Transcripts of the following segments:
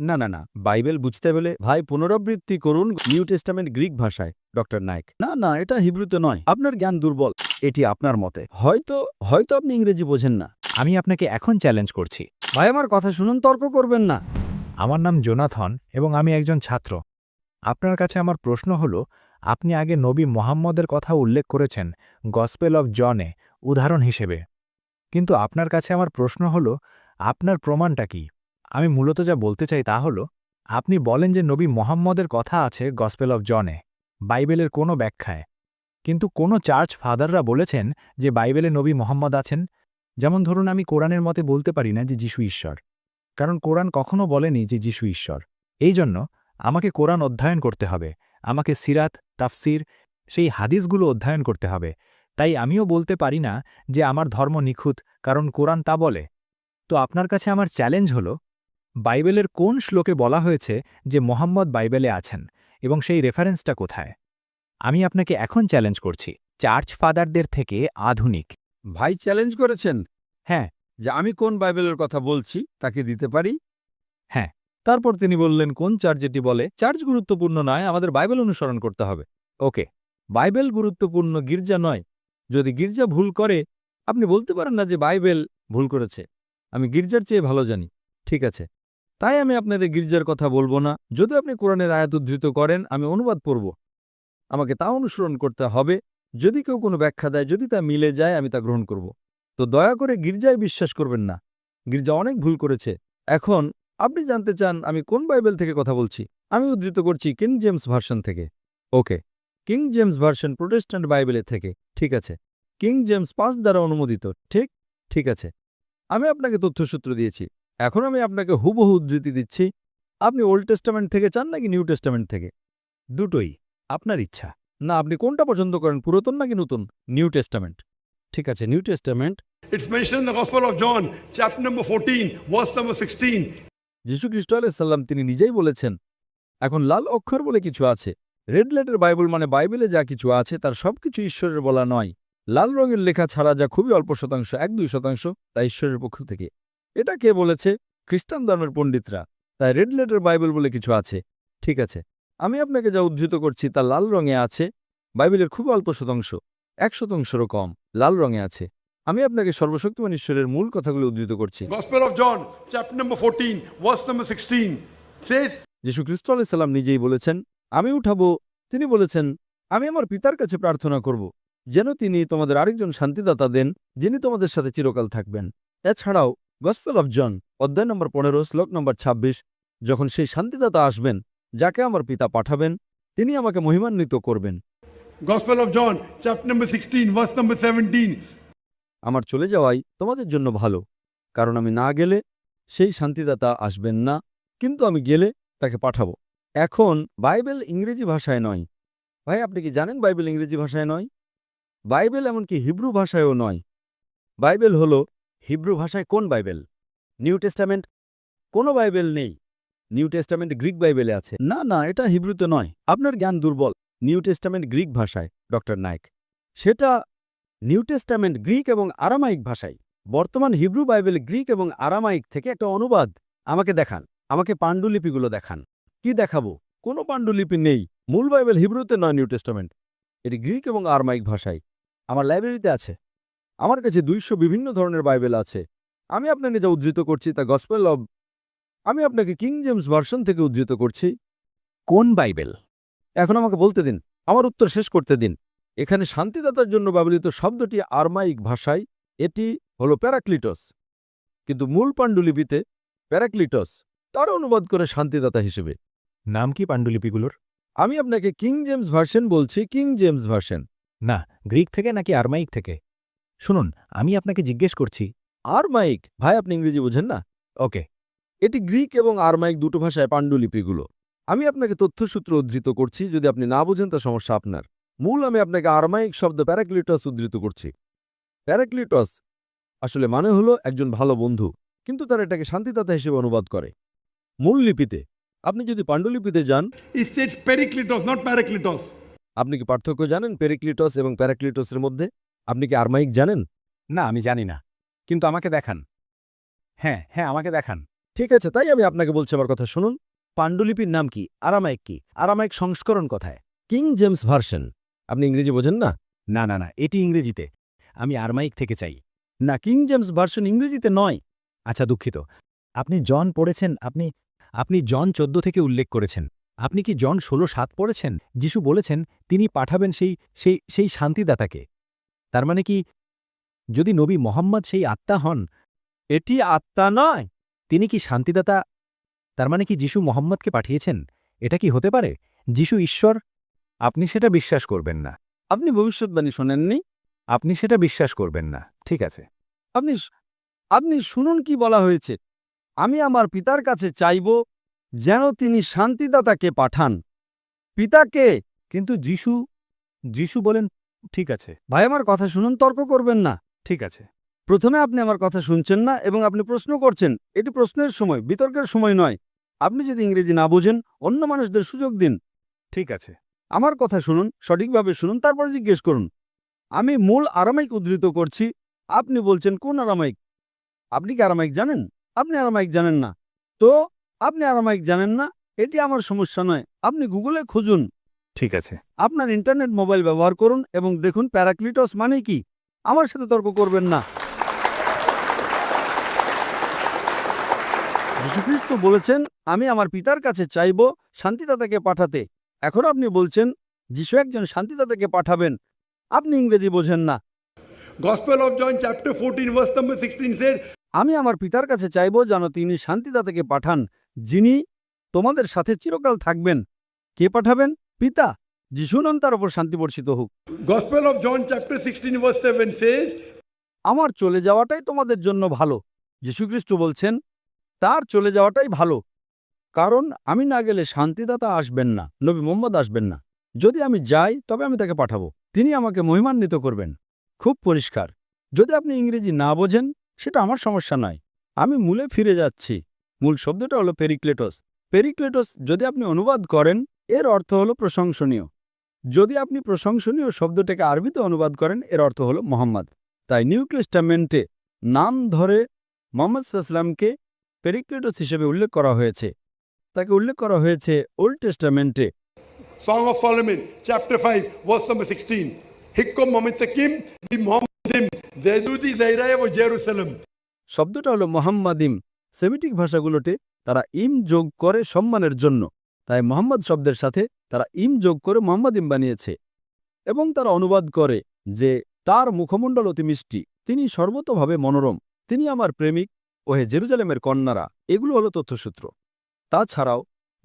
না না না। বাইবেল বুঝতে হলে ভাই পুনরাবৃত্তি করুন নিউ টেস্টামেন্ট গ্রিক ভাষায় ডক্টর নায়ক না না এটা হিব্রুতে নয়। আপনার জ্ঞান দুর্বল এটি আপনার মতে। হয়তো হয়তো আপনি ইংরেজি বোঝেন না। আমি আপনাকে এখন চ্যালেঞ্জ করছি। ভাই আমার কথা শুনুন তর্ক করবেন না। আমার নাম জোনাথন এবং আমি একজন ছাত্র। আপনার কাছে আমার প্রশ্ন হল আপনি আগে নবী মোহাম্মদের কথা উল্লেখ করেছেন গসপেল অফ জনে উদাহরণ হিসেবে। কিন্তু আপনার কাছে আমার প্রশ্ন হল আপনার প্রমাণটা কি? আমি মূলত যা বলতে চাই তা হল, আপনি বলেন যে নবী মোহাম্মদের কথা আছে গসপেল অফ জনে, বাইবেলের কোনো ব্যাখ্যায়। কিন্তু কোনো চার্চ ফাদাররা বলেছেন যে বাইবেলে নবী মোহাম্মদ আছেন? যেমন ধরুন আমি কোরআনের মতে বলতে পারি না যে যিশু ঈশ্বর। কারণ কোরআন কখনো বলেনি যে যিশু ঈশ্বর। এই জন্য আমাকে কোরআন অধ্যয়ন করতে হবে, আমাকে সিরাত, তাফসির, সেই হাদিসগুলো অধ্যয়ন করতে হবে। তাই আমিও বলতে পারি না যে আমার ধর্ম নিখুঁত, কারণ কোরআন তা বলে। তো আপনার কাছে আমার চ্যালেঞ্জ হল বাইবেলের কোন শ্লোকে বলা হয়েছে যে মোহাম্মদ বাইবেলে আছেন এবং সেই রেফারেন্সটা কোথায়? আমি আপনাকে এখন চ্যালেঞ্জ করছি চার্চ ফাদারদের থেকে আধুনিক। ভাই চ্যালেঞ্জ করেছেন? হ্যাঁ। যে আমি কোন বাইবেলের কথা বলছি তাকে দিতে পারি? হ্যাঁ। তারপর তিনি বললেন কোন চার্চ যেটি বলে চার্চ গুরুত্বপূর্ণ নয় আমাদের বাইবেল অনুসরণ করতে হবে। ওকে বাইবেল গুরুত্বপূর্ণ গির্জা নয়। যদি গির্জা ভুল করে আপনি বলতে পারেন না যে বাইবেল ভুল করেছে। আমি গির্জার চেয়ে ভালো জানি। ঠিক আছে। তাই আমি আপনাদের গির্জার কথা বলব না। যদি আপনি কোরআনের আয়াত উদ্ধৃত করেন, আমি অনুবাদ পড়ব। আমাকে তা অনুসরণ করতে হবে। যদি কেউ কোনো ব্যাখ্যা দেয়, যদি তা মিলে যায়, আমি তা গ্রহণ করব। তো দয়া করে গির্জায় বিশ্বাস করবেন না। গির্জা অনেক ভুল করেছে। এখন আপনি জানতে চান, আমি কোন বাইবেল থেকে কথা বলছি? আমি উদ্ধৃত করছি কিং জেমস ভার্সন থেকে। Okay. King James Version Protestant বাইবেলের থেকে। ঠিক আছে। কিং জেমস পাঁচ দ্বারা অনুমোদিত। ঠিক ঠিক আছে। আমি আপনাকে তথ্যসূত্র দিয়েছি। এখন আমি আপনাকে হুবহু উদ্ধৃতি দিচ্ছি আপনি ওল্ড টেস্টামেন্ট থেকে চান নাকি নিউ টেস্টামেন্ট থেকে? দুটোই আপনার ইচ্ছা। না আপনি কোনটা পছন্দ করেন পুরাতন নাকি নতুন? নিউ টেস্টামেন্ট ঠিক আছে New Testament it's in the Gospel of John, chapter number 14, verse number 16. যীশু খ্রিস্ট আলাইসাল্লাম তিনি নিজেই বলেছেন এখন লাল অক্ষর বলে কিছু আছে। রেড লেটার বাইবেল মানে বাইবেলে যা কিছু আছে তার সবকিছু ঈশ্বরের বলা নয়। লাল রঙের লেখা ছাড়া যা খুবই অল্প শতাংশ এক দুই শতাংশ তা ঈশ্বরের পক্ষ থেকে। এটা কে বলেছে? খ্রিস্টান ধর্মের পণ্ডিতরা। তাই রেড লেটার বাইবেল বলে কিছু আছে। ঠিক আছে। আমি আপনাকে যা উদ্ধৃত করছি তা লাল রঙে আছে। বাইবেলের খুব অল্প শতাংশ। এক শতাংশেরও কম। লাল রঙে আছে। আমি আপনাকে সর্বশক্তিমান ঈশ্বরের মূল কথাগুলো উদ্ধৃত করছি। Gospel of John, chapter number 14, verse number 16. Says, যীশু খ্রিস্ট আলাইসাল্লাম নিজেই বলেছেন আমি উঠাবো। তিনি বলেছেন আমি আমার পিতার কাছে প্রার্থনা করব যেন তিনি তোমাদের আরেকজন শান্তিদাতা দেন যিনি তোমাদের সাথে চিরকাল থাকবেন। এছাড়াও গসপেল অফ জন অধ্যায় নম্বর পনেরো শ্লোক নম্বর ২৬ যখন সেই শান্তিদাতা আসবেন যাকে আমার পিতা পাঠাবেন তিনি আমাকে মহিমান্বিত করবেন। 16, verse number 17. আমার চলে যাওয়াই তোমাদের জন্য ভালো কারণ আমি না গেলে সেই শান্তিদাতা আসবেন না কিন্তু আমি গেলে তাকে পাঠাবো। এখন বাইবেল ইংরেজি ভাষায় নয়। ভাই আপনি কি জানেন বাইবেল ইংরেজি ভাষায় নয়? বাইবেল এমনকি হিব্রু ভাষায়ও নয়। বাইবেল হলো হিব্রু ভাষায় কোন বাইবেল? New Testament? কোনো বাইবেল নেই। নিউ টেস্টামেন্ট গ্রিক বাইবেলে আছে। না না, এটা হিব্রুতে নয়। আপনার জ্ঞান দুর্বল। নিউ টেস্টামেন্ট গ্রিক ভাষায়, ডক্টর নায়ক সেটা নিউ টেস্টামেন্ট গ্রিক এবং আরামাইক ভাষায়। বর্তমান হিব্রু বাইবেল গ্রিক এবং আরামাইক থেকে একটা অনুবাদ আমাকে দেখান। আমাকে পাণ্ডুলিপিগুলো দেখান। কি দেখাবো? কোনো পাণ্ডুলিপি নেই। মূল বাইবেল হিব্রুতে নয় নিউ টেস্টামেন্ট। এটি গ্রিক এবং আরমাইক ভাষায়। আমার লাইব্রেরিতে আছে। আমার কাছে দুইশো বিভিন্ন ধরনের বাইবেল আছে। আমি আপনাকে যা উদ্ধৃত করছি তা গসপেল অব আমি আপনাকে কিং জেমস ভার্সন থেকে উদ্ধৃত করছি। কোন বাইবেল? এখন আমাকে বলতে দিন। আমার উত্তর শেষ করতে দিন। এখানে শান্তিদাতার জন্য ব্যবহৃত শব্দটি আরমাইক ভাষায় এটি হল প্যারাক্লিটস। কিন্তু মূল পাণ্ডুলিপিতে প্যারাক্লিটস তার অনুবাদ করে শান্তিদাতা হিসেবে। নাম কি পাণ্ডুলিপিগুলোর? আমি আপনাকে কিং জেমস ভার্সন বলছি কিং জেমস ভার্সন না গ্রিক থেকে নাকি আরমাইক থেকে? শুনুন আমি আপনাকে জিজ্ঞেস করছি। আরমাইক? ভাই আপনি ইংরেজি বোঝেন না? ওকে। এটি গ্রিক এবং আরমাইক দুটো ভাষায় পাণ্ডুলিপিগুলো আমি আপনাকে তথ্যসূত্র উদ্ধৃত করছি যদি আপনি না বোঝেন তা সমস্যা আপনার। মূল আমি আপনাকে আরমাইক শব্দ প্যারাক্লিটস উদ্ধৃত করছি। প্যারাক্লিটস আসলে মানে হলো একজন ভালো বন্ধু কিন্তু তারা এটাকে শান্তিদাতা হিসেবে অনুবাদ করে। মূল লিপিতে আপনি যদি পাণ্ডুলিপিতে যান আপনি কি পার্থক্য জানেন? পেরিক্লিটস এবং প্যারাক্লিটসের মধ্যে? আপনি কি আরমাইক জানেন? না আমি জানি না। কিন্তু আমাকে দেখান। হ্যাঁ হ্যাঁ আমাকে দেখান। ঠিক আছে তাই আমি আপনাকে বলছি আমার কথা শুনুন। পাণ্ডুলিপির নাম কি? আরামাইক কি? আরামাইক সংস্করণ কথায়? King James Version. আপনি ইংরেজি বোঝেন না? না না না এটি ইংরেজিতে। আমি আরমাইক থেকে চাই। না কিং জেমস ভার্সন ইংরেজিতে নয়। আচ্ছা দুঃখিত। আপনি জন পড়েছেন আপনি আপনি জন চোদ্দ থেকে উল্লেখ করেছেন। আপনি কি জন ষোলো সাত পড়েছেন? যিশু বলেছেন তিনি পাঠাবেন সেই সেই সেই শান্তিদাতাকে। তার মানে কি যদি নবী মোহাম্মদ সেই আত্মা হন এটি আত্মা নয় তিনি কি শান্তিদাতা? তার মানে কি যিশু মোহাম্মদকে পাঠিয়েছেন? এটা কি হতে পারে? যিশু ঈশ্বর? আপনি সেটা বিশ্বাস করবেন না। আপনি ভবিষ্যৎবাণী শোনেননি? আপনি সেটা বিশ্বাস করবেন না। ঠিক আছে। আপনি আপনি শুনুন কি বলা হয়েছে। আমি আমার পিতার কাছে চাইব যেন তিনি শান্তিদাতাকে পাঠান। পিতাকে? কিন্তু যিশু যিশু বলেন ঠিক আছে। ভাই, আমার কথা শুনুন, তর্ক করবেন না। ঠিক আছে। প্রথমে আপনি আমার কথা শুনছেন না এবং আপনি প্রশ্ন করছেন। এটি প্রশ্নের সময়, বিতর্কের সময় নয়। আপনি যদি ইংরেজি না বোঝেন, অন্য মানুষদের সুযোগ দিন। ঠিক আছে। আমার কথা শুনুন, সঠিকভাবে শুনুন, তারপর জিজ্ঞেস করুন। আমি মূল আরামাইক উদ্ধৃত করছি। আপনি বলছেন, কোন আরামাইক? আপনি কি আরামাইক জানেন? আপনি আরামাইক জানেন না। তো, আপনি আরামাইক জানেন না? এটি আমার সমস্যা নয়। আপনি গুগলে খুঁজুন। ঠিক আছে। আপনার ইন্টারনেট মোবাইল ব্যবহার করুন এবং দেখুন প্যারাক্লিটস মানে কি। আমার সাথে তর্ক করবেন না। যীশুখ্রিস্ট বলেছেন আমি আমার পিতার কাছে চাইব শান্তিদাতাকে পাঠাতে। এখন আপনি বলছেন যিশু একজন শান্তিদাতাকে পাঠাবেন। আপনি ইংরেজি বোঝেন না। Gospel of John, chapter 14, verse number 16 said, আমি আমার পিতার কাছে চাইব যেন তিনি শান্তিদাতাকে পাঠান যিনি তোমাদের সাথে চিরকাল থাকবেন। কে পাঠাবেন? পিতা যিশু নন তার ওপর শান্তি বর্ষিত হোক। Gospel of John chapter 16, verse 7 says, আমার চলে যাওয়াটাই তোমাদের জন্য ভালো। যীশুখ্রিস্ট বলছেন তার চলে যাওয়াটাই ভালো। কারণ আমি না গেলে শান্তিদাতা আসবেন না নবী মোহাম্মদ আসবেন না। যদি আমি যাই তবে আমি তাকে পাঠাবো। তিনি আমাকে মহিমান্বিত করবেন। খুব পরিষ্কার। যদি আপনি ইংরেজি না বোঝেন সেটা আমার সমস্যা নয়। আমি মূলে ফিরে যাচ্ছি। মূল শব্দটা হলো পেরিক্লেটস। পেরিক্লেটস যদি আপনি অনুবাদ করেন এর অর্থ হলো প্রশংসনীয়। যদি আপনি প্রশংসনীয় শব্দটাকে আরবিতে অনুবাদ করেন এর অর্থ হলো মোহাম্মদ। তাই নিউ টেস্টামেন্টে নাম ধরে মোহাম্মদ সাল্লামকে পেরিক্লেটস হিসেবে উল্লেখ করা হয়েছে। তাকে উল্লেখ করা হয়েছে ওল্ড টেস্টামেন্টে। Song of Solomon, chapter 5, verse number 16. Hikkom mamitakim bi Muhammadim, Zedudi Zairaya wa Jerusalem. শব্দটা হলো মোহাম্মদিম। সেমিটিক ভাষাগুলোতে তারা ইম যোগ করে সম্মানের জন্য। তাই মোহাম্মদ শব্দের সাথে তারা ইম যোগ করে মোহাম্মদ ইম বানিয়েছে এবং তারা অনুবাদ করে যে তার মুখমণ্ডল অতি মিষ্টি তিনি সর্বতভাবে মনোরম তিনি আমার প্রেমিক ওহে জেরুজালেমের কন্যারা এগুলো হলো তথ্যসূত্র। তাছাড়াও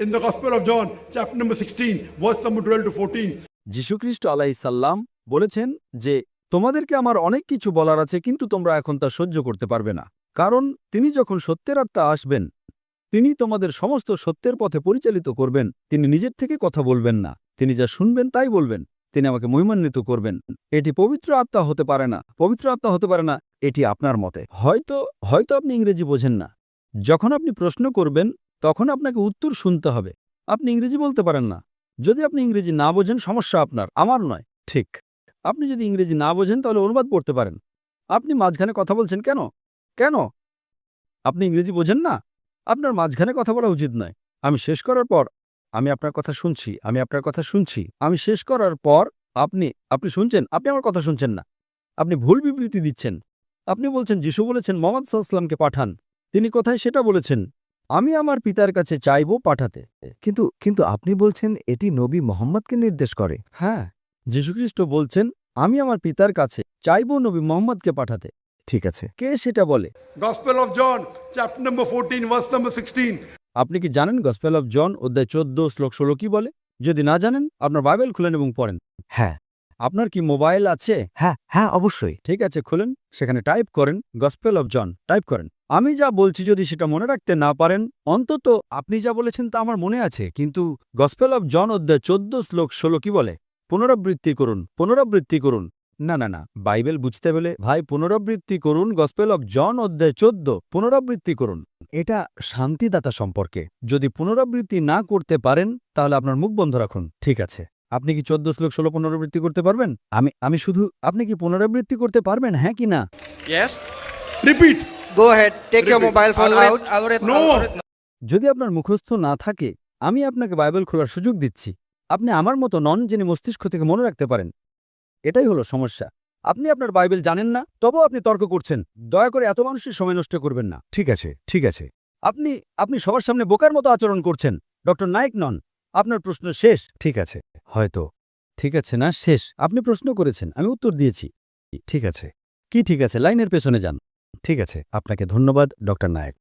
In the Gospel of John, chapter number 16, verse number 12 to 14, যীশুখ্রিস্ট আলাইসাল্লাম বলেছেন যে তোমাদেরকে আমার অনেক কিছু বলার আছে কিন্তু তোমরা এখন তা সহ্য করতে পারবে না। কারণ তিনি যখন সত্যের আত্মা আসবেন তিনি তোমাদের সমস্ত সত্যের পথে পরিচালিত করবেন। তিনি নিজের থেকে কথা বলবেন না। তিনি যা শুনবেন তাই বলবেন। তিনি আমাকে মহিমান্বিত করবেন। এটি পবিত্র আত্মা হতে পারে না। পবিত্র আত্মা হতে পারে না, এটি আপনার মতে। হয়তো হয়তো আপনি ইংরেজি বোঝেন না। যখন আপনি প্রশ্ন করবেন, তখন আপনাকে উত্তর শুনতে হবে। আপনি ইংরেজি বলতে পারেন না। যদি আপনি ইংরেজি না বোঝেন, সমস্যা আপনার। আমার নয়। ঠিক। আপনি যদি ইংরেজি না বোঝেন, তাহলে অনুবাদ পড়তে পারেন। আপনি মাঝখানে কথা বলছেন কেন? কেন? আপনি ইংরেজি বোঝেন না? আপনার মাঝখানে কথা বলা উচিত নয়। আমি শেষ করার পর আমি আপনার কথা শুনছি, আমি আপনার কথা শুনছি। আমি শেষ করার পর আপনি আপনি শুনছেন? আপনি আমার কথা শুনছেন না। আপনি ভুল বিবৃতি দিচ্ছেন। আপনি বলছেন, যিশু বলেছেন মোহাম্মদ সাল্লামকে পাঠান। তিনি কোথায় সেটা বলেছেন। আমি আমার পিতার কাছে চাইব পাঠাতে। কিন্তু কিন্তু আপনি বলছেন এটি নবী মোহাম্মদকে নির্দেশ করে। হ্যাঁ যীশুখ্রিস্ট বলছেন, আমি আমার পিতার কাছে চাইব নবী মোহাম্মদকে পাঠাতে। ঠিক আছে। কে সেটা বলে? Gospel of John chapter number 14, verse number 16. আপনি কি জানেন গসপেল অফ জন অধ্যায় চোদ্দ শ্লোক ষোলো কি বলে? যদি না জানেন আপনার বাইবেল খুলেন এবং পড়েন। হ্যাঁ। আপনার কি মোবাইল আছে? হ্যাঁ হ্যাঁ অবশ্যই। ঠিক আছে খুলেন সেখানে টাইপ করেন গসপেল অফ জন টাইপ করেন। আমি যা বলছি যদি সেটা মনে রাখতে না পারেন অন্তত আপনি যা বলেছেন তা আমার মনে আছে কিন্তু গসপেল অফ জন অধ্যায় চোদ্দ শ্লোক ষোলো কি বলে? পুনরাবৃত্তি করুন পুনরাবৃত্তি করুন। না না না বাইবেল বুঝতে পেলে ভাই পুনরাবৃত্তি করুন গসপেল অফ জন অধ্যায় চোদ্দ পুনরাবৃত্তি করুন। এটা শান্তিদাতা সম্পর্কে। যদি পুনরাবৃত্তি না করতে পারেন তাহলে আপনার মুখ বন্ধ রাখুন। ঠিক আছে। আপনি কি চোদ্দ শ্লোক ষোলো পুনরাবৃত্তি করতে পারবেন? আমি আমি শুধু আপনি কি পুনরাবৃত্তি করতে পারবেন হ্যাঁ কি না. যদি আপনার মুখস্থ না থাকে আমি আপনাকে বাইবেল খোলার সুযোগ দিচ্ছি। আপনি আমার মতো নন যিনি মস্তিষ্ক থেকে মনে রাখতে পারেন। এটাই হলো সমস্যা। আপনি আপনার বাইবেল জানেন না তবুও আপনি তর্ক করছেন। দয়া করে এত মানুষের সময় নষ্ট করবেন না। ঠিক আছে ঠিক আছে। আপনি আপনি সবার সামনে বোকার মতো আচরণ করছেন। ডক্টর নায়ক নন আপনার প্রশ্ন শেষ। ঠিক আছে হয়তো। ঠিক আছে না শেষ। আপনি প্রশ্ন করেছেন আমি উত্তর দিয়েছি। ঠিক আছে। কি ঠিক আছে? লাইনের পেছনে যান। ঠিক আছে আপনাকে ধন্যবাদ ডক্টর নায়ক।